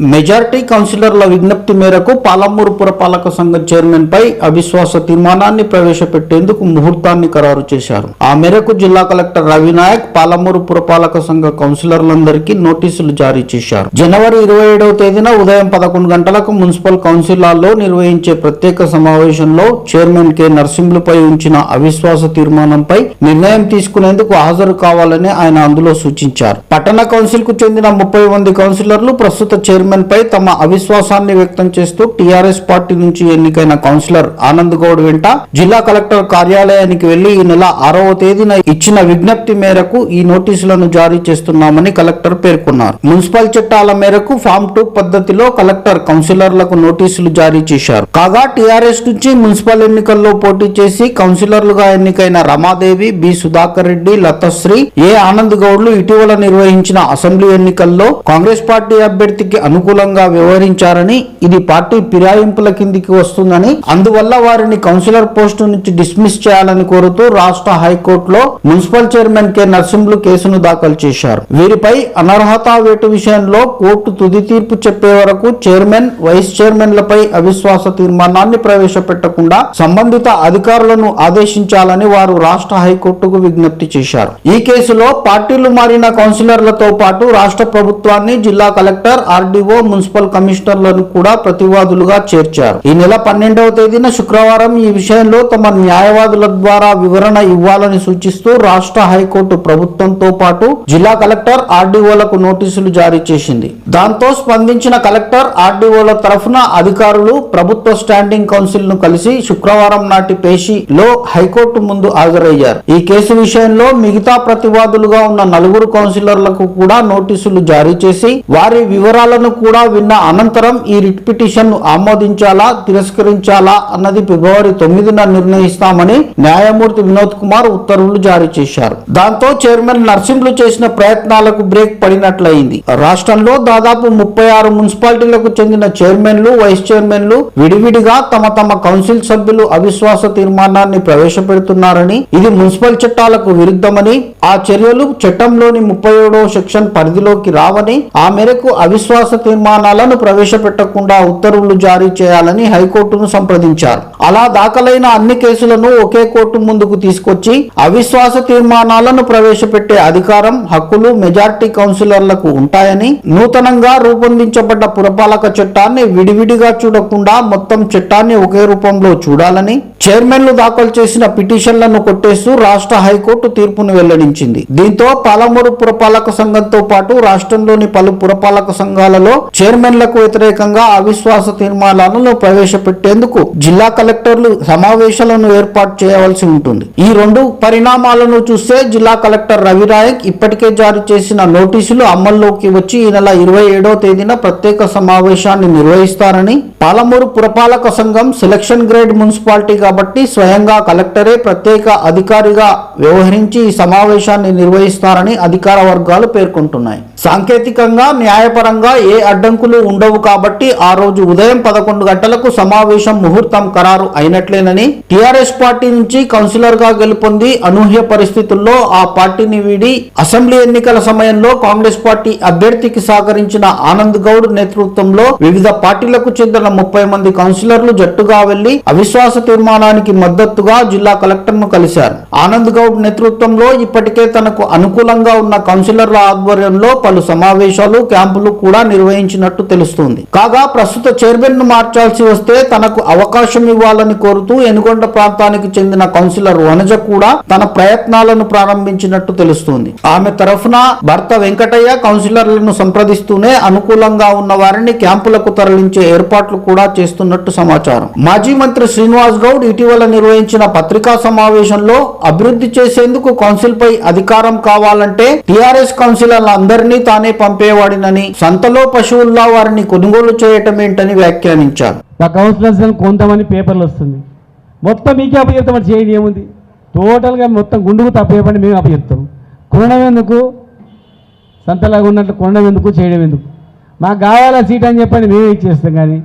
Majority కౌన్సిలర్ల విజ్ఞప్తి మేరకు పాలమూరు పురపాలక సంఘం చైర్మన్ పై అవిశ్వాస తీర్మానాన్ని ప్రవేశపెట్టేందుకు ముహూర్తాన్ని ఖరారు చేశారు. ఆ మేరకు జిల్లా కలెక్టర్ రవినాయక్ పాలమూరు పురపాలక సంఘ కౌన్సిలర్లందరికీ నోటీసులు జారీ చేశారు. జనవరి ఇరవై ఏడవ తేదీన ఉదయం పదకొండు గంటలకు మున్సిపల్ కౌన్సిలాల్లో నిర్వహించే ప్రత్యేక సమావేశంలో చైర్మన్ కె. నర్సింహులపై ఉంచిన అవిశ్వాస తీర్మానంపై నిర్ణయం తీసుకునేందుకు హాజరు కావాలని ఆయన అందులో సూచించారు. పట్టణ కౌన్సిల్కు చెందిన ముప్పై మంది కౌన్సిలర్లు ప్రస్తుత చైర్మన్ చైర్మన్పై తమ అవిశ్వాసాన్ని వ్యక్తం చేస్తూ టీఆర్ఎస్ పార్టీ నుంచి ఎన్నికైన కౌన్సిలర్ ఆనంద్ గౌడ్ వెంట జిల్లా కలెక్టర్ కార్యాలయానికి వెళ్ళి ఈ నెల ఆరవ తేదీన ఇచ్చిన విజ్ఞప్తి మేరకు ఈ నోటీసులను జారీ చేస్తున్నామని కలెక్టర్ పేర్కొన్నారు. మున్సిపల్ చట్టాల మేరకు ఫామ్ టూ పద్ధతిలో కలెక్టర్ కౌన్సిలర్లకు నోటీసులు జారీ చేశారు. కాగా టీఆర్ఎస్ నుంచి మున్సిపల్ ఎన్నికల్లో పోటీ చేసి కౌన్సిలర్లుగా ఎన్నికైన రమాదేవి బి సుధాకర్ రెడ్డి లతశ్రీ ఏ ఆనంద్ గౌడ్లు ఇటీవల నిర్వహించిన అసెంబ్లీ ఎన్నికల్లో కాంగ్రెస్ పార్టీ అభ్యర్థికి అనుకూలంగా వ్యవహరించారని ఇది పార్టీ ఫిరాయింపుల కిందికి వస్తుందని అందువల్ల వారిని కౌన్సిలర్ పోస్టు నుంచి డిస్మిస్ చేయాలని కోరుతూ రాష్ట్ర హైకోర్టులో మున్సిపల్ చైర్మన్ కె. నర్సింహులు కేసును దాఖలు చేశారు. వీరిపై అనర్హత వేటు విషయంలో కోర్టు తుది తీర్పు చెప్పే వరకు చైర్మన్ వైస్ చైర్మన్లపై అవిశ్వాస తీర్మానాన్ని ప్రవేశపెట్టకుండా సంబంధిత అధికారులను ఆదేశించాలని వారు రాష్ట్ర హైకోర్టుకు విజ్ఞప్తి చేశారు. ఈ కేసులో పార్టీలు మారిన కౌన్సిలర్లతో పాటు రాష్ట్ర ప్రభుత్వాన్ని జిల్లా కలెక్టర్ ఆర్డీఓ మున్సిపల్ కమిషనర్లను కూడా ప్రతివాదులుగా చేర్చారు. ఈ నెల పన్నెండవ తేదీన శుక్రవారం ఈ విషయంలో తమ న్యాయవాదుల ద్వారా వివరణ ఇవ్వాలని సూచిస్తూ రాష్ట్ర హైకోర్టు ప్రభుత్వంతో పాటు జిల్లా కలెక్టర్ ఆర్డీఓలకు నోటీసులు జారీ చేసింది. దాంతో స్పందించిన కలెక్టర్ ఆర్డీఓల తరఫున అధికారులు ప్రభుత్వ స్టాండింగ్ కౌన్సిల్ను కలిసి శుక్రవారం నాటి పేషీలో హైకోర్టు ముందు హాజరయ్యారు. ఈ కేసు విషయంలో మిగతా ప్రతివాదులుగా ఉన్న నలుగురు కౌన్సిలర్లకు కూడా నోటీసులు జారీ చేసి వారి వివరాలను కూడా విన్న అనంతరం ఈ రిట్ పిటిషన్ను ఆమోదించాలా తిరస్కరించాలా అన్నది ఫిబ్రవరి తొమ్మిదిన నిర్ణయిస్తామని న్యాయమూర్తి వినోద్ కుమార్ ఉత్తర్వులు జారీ చేశారు. దాంతో చైర్మన్ నర్సింహులు చేసిన ప్రయత్నాలకు బ్రేక్ పడినట్లయింది. రాష్ట్రంలో దాదాపు ముప్పై ఆరు మున్సిపాలిటీలకు చెందిన చైర్మన్లు వైస్ చైర్మన్లు విడివిడిగా తమ తమ కౌన్సిల్ సభ్యులు అవిశ్వాస తీర్మానాన్ని ప్రవేశపెడుతున్నారని ఇది మున్సిపల్ చట్టాలకు విరుద్ధమని ఆ చర్యలు చట్టంలోని ముప్పై ఏడవ సెక్షన్ పరిధిలోకి రావని ఆ మేరకు అవిశ్వాస తీర్మానాలను ప్రవేశపెట్టకుండా ఉత్తర్వులు జారీ చేయాలని హైకోర్టును సంప్రదించారు. అలా దాఖలైన అన్ని కేసులను ఒకే కోర్టు ముందుకు తీసుకొచ్చి అవిశ్వాస తీర్మానాలను ప్రవేశపెట్టే అధికారం హక్కులు మెజార్టీ కౌన్సిలర్లకు ఉంటాయని నూతనంగా రూపొందించబడ్డ పురపాలక చట్టాన్ని విడివిడిగా చూడకుండా మొత్తం చట్టాన్ని ఒకే రూపంలో చూడాలని చైర్మన్లు దాఖలు చేసిన పిటిషన్లను కొట్టేస్తూ రాష్ట్ర హైకోర్టు తీర్పును వెల్లడించింది. దీంతో పాలమూరు పురపాలక సంఘంతో పాటు రాష్ట్రంలోని పలు పురపాలక సంఘాలలో చైర్మన్లకు వ్యతిరేకంగా అవిశ్వాస తీర్మానాలను ప్రవేశపెట్టేందుకు జిల్లా కలెక్టర్లు సమావేశాలను ఏర్పాటు చేయవలసి ఉంటుంది. ఈ రెండు పరిణామాలను చూస్తే జిల్లా కలెక్టర్ రవినాయక్ ఇప్పటికే జారీ చేసిన నోటీసులు అమల్లోకి వచ్చి ఈ నెల ఇరవై ఏడవ తేదీన ప్రత్యేక సమావేశాన్ని నిర్వహిస్తారని పాలమూరు పురపాలక సంఘం సెలక్షన్ గ్రేడ్ మున్సిపాలిటీ కాబట్టి స్వయంగా కలెక్టరే ప్రత్యేక అధికారిగా వ్యవహరించి ఈ సమావేశాన్ని నిర్వహిస్తారని అధికార వర్గాలు పేర్కొంటున్నాయి. సాంకేతికంగా న్యాయపరంగా ఏ అడ్డంకులు ఉండవు కాబట్టి ఆ రోజు ఉదయం పదకొండు గంటలకు సమావేశం ముహూర్తం ఖరారు అయినట్లేనని టిఆర్ఎస్ పార్టీ నుంచి కౌన్సిలర్గా గెలుపొంది అనూహ్య పరిస్థితుల్లో ఆ పార్టీని వీడి అసెంబ్లీ ఎన్నికల సమయంలో కాంగ్రెస్ పార్టీ అభ్యర్థికి సహకరించిన ఆనంద్ గౌడ్ నేతృత్వంలో వివిధ పార్టీలకు చెందిన ముప్పై మంది కౌన్సిలర్లు జట్టుగా వెళ్ళి అవిశ్వాస తీర్మానానికి మద్దతుగా జిల్లా కలెక్టర్ను కలిశారు. ఆనంద్ గౌడ్ నేతృత్వంలో ఇప్పటికే తనకు అనుకూలంగా ఉన్న కౌన్సిలర్ల ఆధ్వర్యంలో పలు సమావేశాలు క్యాంపులు కూడా నిర్వహించినట్టు తెలుస్తోంది. కాగా ప్రస్తుత చైర్మన్ను మార్చాల్సి వస్తే తనకు అవకాశం ఇవ్వాలని కోరుతూ ఎనుగొండ ప్రాంతానికి చెందిన కౌన్సిలర్ వనజ కూడా తన ప్రయత్నాలను ప్రారంభించినట్టు తెలుస్తోంది. ఆమె తరఫున భర్త వెంకటయ్య కౌన్సిలర్లను సంప్రదిస్తూనే అనుకూలంగా ఉన్న వారిని క్యాంపులకు తరలించే ఏర్పాట్లు కూడా చేస్తున్నట్టు సమాచారం. మాజీ మంత్రి శ్రీనివాస్ గౌడ్ ఇటీవల నిర్వహించిన పత్రికా సమావేశంలో అభివృద్ధి చేసేందుకు కౌన్సిల్ పై అధికారం కావాలంటే టిఆర్ఎస్ కౌన్సిలర్లందరినీ అందరినీ తానే పంపేవాడినని సంతలో పశువుల్లా వారిని కొనుగోలు చేయటం ఏంటని వ్యాఖ్యానించారు. ఆ కౌన్సిలర్స్ కొందామని కొంతమంది పేపర్లు వస్తుంది. మొత్తం మీకే అప్పచెప్తాం చేయండి ఏముంది? టోటల్గా మొత్తం గుండుకు తప్పేపండి మేము అప్పచెప్తాం. కొనడం ఎందుకు? సంతలాగా ఉన్నట్లు కొనడం ఎందుకు? చేయడం ఎందుకు? మాకు కావాలా సీట్ అని చెప్పండి మేమే ఇచ్చేస్తాం కానీ.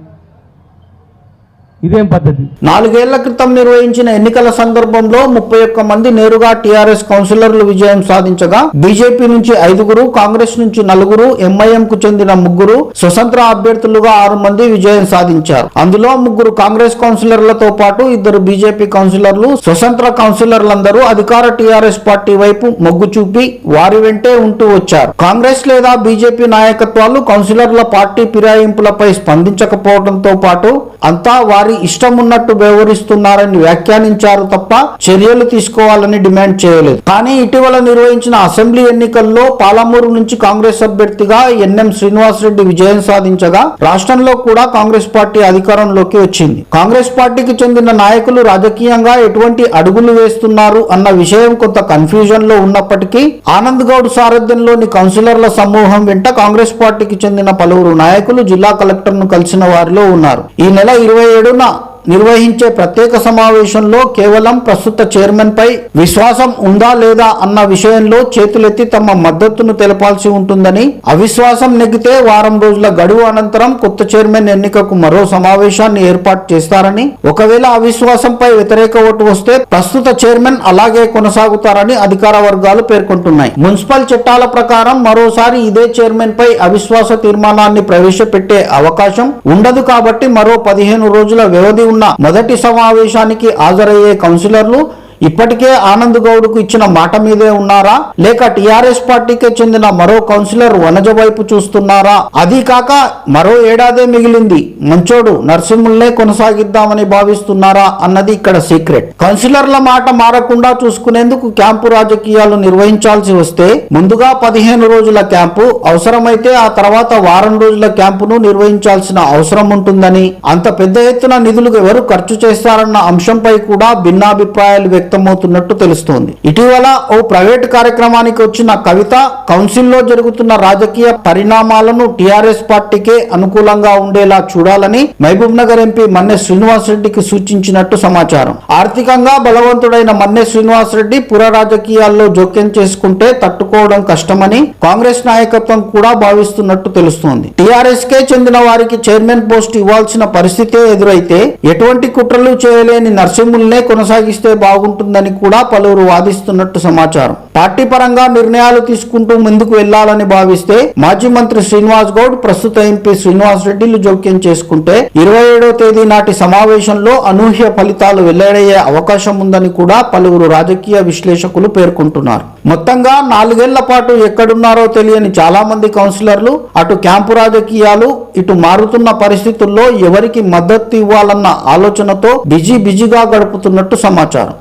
ఇదేం పద్ధతి? నాలుగేళ్ళ క్రితం నిర్వహించిన ఎన్నికల సందర్భంలో ముప్పై ఒక్క మంది నేరుగా టీఆర్ఎస్ కౌన్సిలర్లు విజయం సాధించగా బీజేపీ నుంచి ఐదుగురు కాంగ్రెస్ నుంచి నలుగురు ఎంఐఎం కు చెందిన ముగ్గురు స్వతంత్ర అభ్యర్థులుగా ఆరు మంది విజయం సాధించారు. అందులో ముగ్గురు కాంగ్రెస్ కౌన్సిలర్లతో పాటు ఇద్దరు బీజేపీ కౌన్సిలర్లు స్వతంత్ర కౌన్సిలర్లందరూ అధికార టీఆర్ఎస్ పార్టీ వైపు మొగ్గు చూపి వారి వెంటే ఉంటూ వచ్చారు. కాంగ్రెస్ లేదా బీజేపీ నాయకత్వాలు కౌన్సిలర్ల పార్టీ ఫిరాయింపులపై స్పందించకపోవడంతో పాటు అంతా వారి ఇష్టం ఉన్నట్టు వ్యవహరిస్తున్నారని వ్యాఖ్యానించారు తప్ప చర్యలు తీసుకోవాలని డిమాండ్ చేయలేదు. కానీ ఇటీవల నిర్వహించిన అసెంబ్లీ ఎన్నికల్లో పాలమూరు నుంచి కాంగ్రెస్ అభ్యర్థిగా ఎన్ఎం శ్రీనివాసరెడ్డి విజయం సాధించగా రాష్ట్రంలో కూడా కాంగ్రెస్ పార్టీ అధికారంలోకి వచ్చింది. కాంగ్రెస్ పార్టీకి చెందిన నాయకులు రాజకీయంగా ఎటువంటి అడుగులు వేస్తున్నారు అన్న విషయం కొంత కన్ఫ్యూజన్లో ఉన్నప్పటికీ ఆనంద్ గౌడ్ సారథ్యంలోని కౌన్సిలర్ల సమూహం వెంట కాంగ్రెస్ పార్టీకి చెందిన పలువురు నాయకులు జిల్లా కలెక్టర్ను కలిసిన వారిలో ఉన్నారు. ఈ నెల ఇరవై ఏడున 설마 నిర్వహించే ప్రత్యేక సమావేశంలో కేవలం ప్రస్తుత చైర్మన్పై విశ్వాసం ఉందా లేదా అన్న విషయంలో చేతులెత్తి తమ మద్దతును తెలపాల్సి ఉంటుందని అవిశ్వాసం నెగ్గితే వారం రోజుల గడువు అనంతరం కొత్త చైర్మన్ ఎన్నికకు మరో సమావేశాన్ని ఏర్పాటు చేస్తారని ఒకవేళ అవిశ్వాసంపై వ్యతిరేక ఓటు వస్తే ప్రస్తుత చైర్మన్ అలాగే కొనసాగుతారని అధికార వర్గాలు పేర్కొంటున్నాయి. మున్సిపల్ చట్టాల ప్రకారం మరోసారి ఇదే చైర్మన్ పై అవిశ్వాస తీర్మానాన్ని ప్రవేశపెట్టే అవకాశం ఉండదు కాబట్టి మరో పదిహేను రోజుల వ్యవధి ఉన్న మొదటి సమావేశానికి హాజరయ్యే కౌన్సిలర్లు ఇప్పటికే ఆనంద్ గౌడ్కు ఇచ్చిన మాట మీదే ఉన్నారా? లేక టిఆర్ఎస్ పార్టీకి చెందిన మరో కౌన్సిలర్ వనజ వైపు చూస్తున్నారా? అది కాక మరో ఏడాదే మిగిలింది. మంచోడు నర్సింహుల్నే కొనసాగిద్దామని భావిస్తున్నారా అన్నది ఇక్కడ సీక్రెట్. కౌన్సిలర్ల మాట మారకుండా చూసుకునేందుకు క్యాంపు రాజకీయాలు నిర్వహించాల్సి వస్తే ముందుగా పదిహేను రోజుల క్యాంపు అవసరమైతే ఆ తర్వాత వారం రోజుల క్యాంపును నిర్వహించాల్సిన అవసరం ఉంటుందని అంత పెద్ద ఎత్తున నిధులు ఎవరు ఖర్చు చేస్తారన్న అంశంపై కూడా భిన్నాభిప్రాయాలు వ్యక్తమవుతున్నట్టు తెలుస్తోంది. ఇటీవల ఓ ప్రైవేట్ కార్యక్రమానికి వచ్చిన కవిత కౌన్సిల్లో జరుగుతున్న రాజకీయ పరిణామాలను టిఆర్ఎస్ పార్టీకే అనుకూలంగా ఉండేలా చూడాలని మహబూబ్ నగర్ ఎంపీ మన్నె శ్రీనివాస్ రెడ్డికి సూచించినట్టు సమాచారం. ఆర్థికంగా బలవంతుడైన మన్నె శ్రీనివాస్ రెడ్డి పుర రాజకీయాల్లో జోక్యం చేసుకుంటే తట్టుకోవడం కష్టమని కాంగ్రెస్ నాయకత్వం కూడా భావిస్తున్నట్టు తెలుస్తోంది. టిఆర్ఎస్ కే చెందిన వారికి చైర్మన్ పోస్ట్ ఇవ్వాల్సిన పరిస్థితే ఎదురైతే ఎటువంటి కుట్రలు చేయలేని నర్సింహుల్నే కొనసాగిస్తే బాగుంటుంది బాగుంటుందని కూడా పలువురు వాదిస్తున్నట్టు సమాచారం. పార్టీ పరంగా నిర్ణయాలు తీసుకుంటూ ముందుకు వెళ్ళాలని భావిస్తే మాజీ మంత్రి శ్రీనివాస్ గౌడ్ ప్రస్తుత ఎంపీ శ్రీనివాస్ రెడ్డిలు జోక్యం చేసుకుంటే ఇరవై ఏడో తేదీ నాటి సమావేశంలో అనూహ్య ఫలితాలు వెల్లడయ్యే అవకాశం ఉందని కూడా పలువురు రాజకీయ విశ్లేషకులు పేర్కొంటున్నారు. మొత్తంగా నాలుగేళ్ళ పాటు ఎక్కడున్నారో తెలియని చాలా మంది కౌన్సిలర్లు అటు క్యాంపు రాజకీయాలు ఇటు మారుతున్న పరిస్థితుల్లో ఎవరికి మద్దతు ఇవ్వాలన్న ఆలోచనతో బిజీ బిజీగా గడుపుతున్నట్టు సమాచారం.